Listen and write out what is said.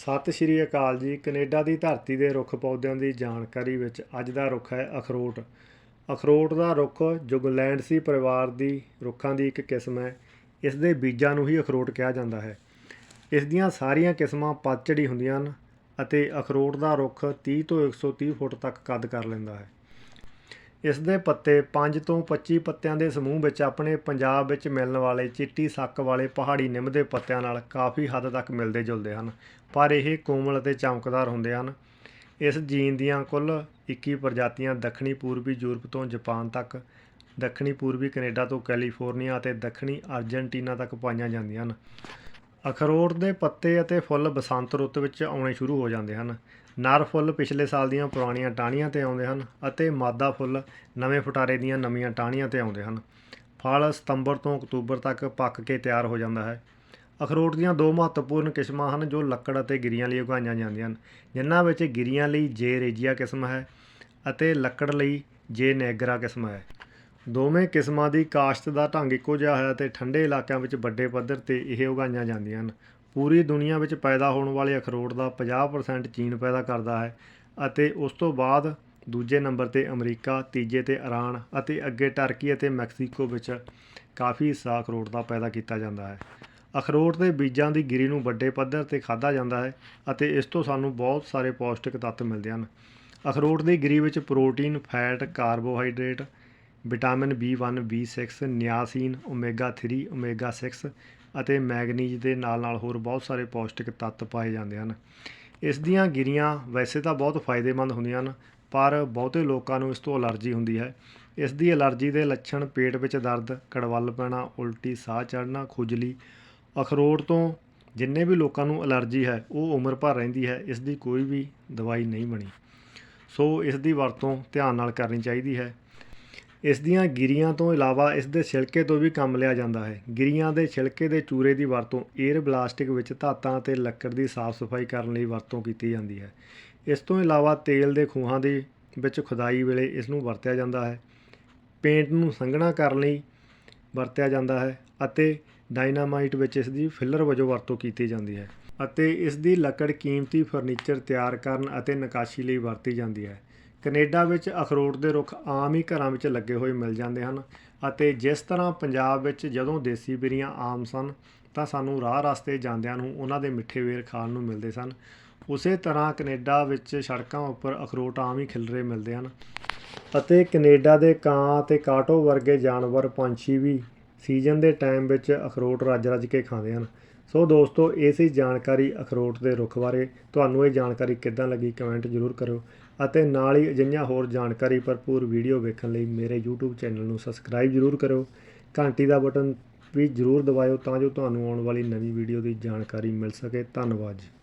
ਸਤਿ ਸ਼੍ਰੀ ਅਕਾਲ ਜੀ। ਕੈਨੇਡਾ ਦੀ ਧਰਤੀ ਦੇ ਰੁੱਖ ਪੌਦਿਆਂ ਦੀ ਜਾਣਕਾਰੀ ਵਿੱਚ ਅੱਜ ਦਾ ਰੁੱਖ ਹੈ ਅਖਰੋਟ। ਅਖਰੋਟ ਦਾ ਰੁੱਖ ਜੁਗਲੈਂਡਸੀ ਪਰਿਵਾਰ ਦੀ, ਰੁੱਖਾਂ ਦੀ ਇੱਕ ਕਿਸਮ ਹੈ। ਇਸ ਦੇ ਬੀਜਾਂ ਨੂੰ ਹੀ ਅਖਰੋਟ ਕਿਹਾ ਜਾਂਦਾ ਹੈ। ਇਸ ਦੀਆਂ ਸਾਰੀਆਂ ਕਿਸਮਾਂ ਪਤਝੜੀ ਹੁੰਦੀਆਂ ਹਨ ਅਤੇ ਅਖਰੋਟ ਦਾ ਰੁੱਖ 30 ਤੋਂ 130 ਫੁੱਟ ਤੱਕ ਕੱਦ ਕਰ ਲੈਂਦਾ ਹੈ। ਇਸ ਦੇ ਪੱਤੇ 5 ਤੋਂ 25 ਪੱਤਿਆਂ ਦੇ ਸਮੂਹ ਵਿੱਚ ਆਪਣੇ ਪੰਜਾਬ ਵਿੱਚ ਮਿਲਣ ਵਾਲੇ ਚਿੱਟੀ ਸੱਕ ਵਾਲੇ ਪਹਾੜੀ ਨਿੰਮ ਦੇ ਪੱਤਿਆਂ ਨਾਲ ਕਾਫੀ ਹੱਦ ਤੱਕ ਮਿਲਦੇ ਜੁਲਦੇ ਹਨ, ਪਰ ਇਹ ਕੋਮਲ ਅਤੇ ਚਮਕਦਾਰ ਹੁੰਦੇ ਹਨ। ਇਸ ਜੀਨ ਦੀਆਂ ਕੁੱਲ 21 ਪ੍ਰਜਾਤੀਆਂ ਦੱਖਣੀ ਪੂਰਬੀ ਯੂਰਪ ਤੋਂ ਜਾਪਾਨ ਤੱਕ, ਦੱਖਣੀ ਪੂਰਬੀ ਕੈਨੇਡਾ ਤੋਂ ਕੈਲੀਫੋਰਨੀਆ ਅਤੇ ਦੱਖਣੀ ਅਰਜਨਟੀਨਾ ਤੱਕ ਪਾਈਆਂ ਜਾਂਦੀਆਂ ਹਨ। ਅਖਰੋਟ ਦੇ ਪੱਤੇ ਅਤੇ ਫੁੱਲ ਬਸੰਤ ਰੁੱਤ ਵਿੱਚ ਆਉਣੇ ਸ਼ੁਰੂ ਹੋ ਜਾਂਦੇ ਹਨ। ਨਰ ਫੁੱਲ ਪਿਛਲੇ ਸਾਲ ਦੀਆਂ ਪੁਰਾਣੀਆਂ ਟਾਹਣੀਆਂ ਤੇ ਆਉਂਦੇ ਹਨ ਅਤੇ ਮਾਦਾ ਫੁੱਲ ਨਵੇਂ ਫੁਟਾਰੇ ਦੀਆਂ ਨਵੀਆਂ ਟਾਹਣੀਆਂ ਤੇ ਆਉਂਦੇ ਹਨ। ਫਲ ਸਤੰਬਰ ਤੋਂ ਅਕਤੂਬਰ ਤੱਕ ਪੱਕ ਕੇ ਤਿਆਰ ਹੋ ਜਾਂਦਾ ਹੈ। ਅਖਰੋਟ ਦੀਆਂ ਦੋ ਮਹੱਤਵਪੂਰਨ ਕਿਸਮਾਂ ਹਨ ਜੋ ਲੱਕੜ ਅਤੇ ਗਿਰੀਆਂ ਲਈ ਉਗਾਈਆਂ ਜਾਂਦੀਆਂ ਹਨ। ਜਿਨ੍ਹਾਂ ਵਿੱਚ ਗਿਰੀਆਂ ਲਈ ਜੇ ਰੇਜੀਆ ਕਿਸਮ ਹੈ ਅਤੇ ਲੱਕੜ ਲਈ ਜੇ ਨੈਗਰਾ ਕਿਸਮ ਹੈ। ਦੋਵੇਂ ਕਿਸਮਾਂ ਦੀ ਕਾਸ਼ਤ ਦਾ ਢੰਗ ਇੱਕੋ ਜਿਹਾ ਹੈ ਅਤੇ ਠੰਡੇ ਇਲਾਕਿਆਂ ਵਿੱਚ ਵੱਡੇ ਪੱਧਰ ਤੇ ਇਹ ਉਗਾਈਆਂ ਜਾਂਦੀਆਂ ਹਨ। ਪੂਰੀ ਦੁਨੀਆ ਵਿੱਚ ਪੈਦਾ ਹੋਣ ਵਾਲੇ ਅਖਰੋਟ ਦਾ 50% ਚੀਨ ਪੈਦਾ ਕਰਦਾ ਹੈ ਅਤੇ ਉਸ ਤੋਂ ਬਾਅਦ ਦੂਜੇ ਨੰਬਰ ਤੇ ਅਮਰੀਕਾ, ਤੀਜੇ ਤੇ ਈਰਾਨ ਅਤੇ ਅੱਗੇ ਟਰਕੀ ਅਤੇ ਮੈਕਸੀਕੋ ਵਿੱਚ ਕਾਫੀ ਹਿੱਸਾ ਅਖਰੋਟ ਦਾ ਪੈਦਾ ਕੀਤਾ ਜਾਂਦਾ ਹੈ। ਅਖਰੋਟ ਦੇ ਬੀਜਾਂ ਦੀ ਗਿਰੀ ਨੂੰ ਵੱਡੇ ਪੱਧਰ ਤੇ ਖਾਧਾ ਜਾਂਦਾ ਹੈ ਅਤੇ ਇਸ ਤੋਂ ਸਾਨੂੰ ਬਹੁਤ ਸਾਰੇ ਪੌਸ਼ਟਿਕ ਤੱਤ ਮਿਲਦੇ ਹਨ। ਅਖਰੋਟ ਦੀ ਗਿਰੀ ਵਿੱਚ protein, fat, carbohydrate vitamin B1 B6 niacin, omega 3 omega 6 ਅਤੇ ਮੈਗਨੀਜ਼ ਦੇ ਨਾਲ ਨਾਲ ਹੋਰ ਬਹੁਤ ਸਾਰੇ ਪੌਸ਼ਟਿਕ ਤੱਤ ਪਾਏ ਜਾਂਦੇ ਹਨ। ਇਸ ਦੀਆਂ ਗਿਰੀਆਂ ਵੈਸੇ ਤਾਂ ਬਹੁਤ ਫਾਇਦੇਮੰਦ ਹੁੰਦੀਆਂ ਹਨ, ਪਰ ਬਹੁਤੇ ਲੋਕਾਂ ਨੂੰ ਇਸ ਤੋਂ ਅਲਰਜੀ ਹੁੰਦੀ ਹੈ। ਇਸ ਦੀ ਅਲਰਜੀ ਦੇ ਲੱਛਣ ਪੇਟ ਵਿੱਚ ਦਰਦ, ਕੜਵੱਲ ਪੈਣਾ, ਉਲਟੀ ਸਾਹ ਚੜ੍ਹਨਾ, ਖੁਜਲੀ, ਅਖਰੋਟ ਤੋਂ ਜਿੰਨੇ ਵੀ ਲੋਕਾਂ ਨੂੰ ਅਲਰਜੀ ਹੈ, ਉਹ ਉਮਰ ਭਰ ਰਹਿੰਦੀ ਹੈ, ਇਸ ਦੀ ਕੋਈ ਵੀ ਦਵਾਈ ਨਹੀਂ ਬਣੀ। ਸੋ ਇਸ ਦੀ ਵਰਤੋਂ ਧਿਆਨ ਨਾਲ ਕਰਨੀ ਚਾਹੀਦੀ ਹੈ। ਇਸ ਦੀਆਂ ਗਿਰੀਆਂ ਤੋਂ ਇਲਾਵਾ ਇਸ ਦੇ ਛਿਲਕੇ ਤੋਂ ਵੀ ਕੰਮ ਲਿਆ ਜਾਂਦਾ ਹੈ। ਗਿਰੀਆਂ ਦੇ ਛਿਲਕੇ ਦੇ ਚੂਰੇ ਦੀ ਵਰਤੋਂ 에ਅਰ ਬਲਾਸਟਿਕ ਵਿੱਚ ਧਾਤਾਂ ਅਤੇ ਲੱਕੜ ਦੀ ਸਾਫ਼ ਸਫ਼ਾਈ ਕਰਨ ਲਈ ਵਰਤੋਂ ਕੀਤੀ ਜਾਂਦੀ ਹੈ। ਇਸ ਤੋਂ ਇਲਾਵਾ ਤੇਲ ਦੇ ਖੂਹਾਂ ਦੇ ਵਿੱਚ ਖੁਦਾਈ ਵੇਲੇ ਇਸ ਨੂੰ ਵਰਤਿਆ ਜਾਂਦਾ ਹੈ। ਪੇਂਟ ਨੂੰ ਸੰਘਣਾ ਕਰਨ ਲਈ ਵਰਤਿਆ ਜਾਂਦਾ ਹੈ ਅਤੇ ਡਾਇਨਾਮਾਈਟ ਵਿੱਚ ਇਸ ਦੀ ਫਿਲਰ ਵਜੋਂ ਵਰਤੋਂ ਕੀਤੀ ਜਾਂਦੀ ਹੈ ਅਤੇ ਇਸ ਦੀ ਲੱਕੜ ਕੀਮਤੀ ਫਰਨੀਚਰ ਤਿਆਰ ਕਰਨ ਅਤੇ ਨਕਾਸ਼ੀ ਲਈ ਵਰਤੀ ਜਾਂਦੀ ਹੈ। ਕੈਨੇਡਾ ਵਿੱਚ ਅਖਰੋਟ ਦੇ ਰੁੱਖ ਆਮ ਹੀ ਘਰਾਂ ਵਿੱਚ ਲੱਗੇ ਹੋਏ ਮਿਲ ਜਾਂਦੇ ਹਨ ਅਤੇ ਜਿਸ ਤਰ੍ਹਾਂ ਪੰਜਾਬ ਵਿੱਚ ਜਦੋਂ ਦੇਸੀ ਬੇਰੀਆਂ ਆਮ ਸਨ, ਤਾਂ ਸਾਨੂੰ ਰਾਹ ਰਸਤੇ ਜਾਂਦਿਆਂ ਨੂੰ ਉਹਨਾਂ ਦੇ ਮਿੱਠੇ ਵੇਰ ਖਾਣ ਨੂੰ ਮਿਲਦੇ ਸਨ। ਉਸੇ ਤਰ੍ਹਾਂ ਕੈਨੇਡਾ ਵਿੱਚ ਸੜਕਾਂ ਉੱਪਰ ਅਖਰੋਟ ਆਮ ਹੀ ਖਿਲਰੇ ਮਿਲਦੇ ਹਨ ਅਤੇ ਕੈਨੇਡਾ ਦੇ ਕਾਂ ਅਤੇ ਕਾਟੋ ਵਰਗੇ ਜਾਨਵਰ ਪੰਛੀ ਵੀ ਸੀਜ਼ਨ ਦੇ ਟਾਈਮ ਵਿੱਚ ਅਖਰੋਟ ਰੱਜ-ਰੱਜ ਕੇ ਖਾਂਦੇ ਹਨ। ਸੋ ਦੋਸਤੋ, ਇਹ ਸੀ ਜਾਣਕਾਰੀ ਅਖਰੋਟ ਦੇ ਰੁੱਖ ਬਾਰੇ। ਤੁਹਾਨੂੰ ਇਹ ਜਾਣਕਾਰੀ ਕਿੱਦਾਂ ਲੱਗੀ ਕਮੈਂਟ ਜ਼ਰੂਰ ਕਰਿਓ। ਅਤੇ ਨਾਲ ਹੀ ਅਜਿਹੀਆਂ ਹੋਰ ਜਾਣਕਾਰੀ ਭਰਪੂਰ ਵੀਡੀਓ ਵੇਖਣ ਲਈ ਮੇਰੇ YouTube ਚੈਨਲ ਨੂੰ ਸਬਸਕ੍ਰਾਈਬ ਜ਼ਰੂਰ ਕਰਿਓ। ਘੰਟੀ ਦਾ ਬਟਨ ਵੀ ਜ਼ਰੂਰ ਦਬਾਇਓ ਤਾਂ ਜੋ ਤੁਹਾਨੂੰ ਆਉਣ ਵਾਲੀ ਨਵੀਂ ਵੀਡੀਓ ਦੀ ਜਾਣਕਾਰੀ ਮਿਲ ਸਕੇ। ਧੰਨਵਾਦ ਜੀ।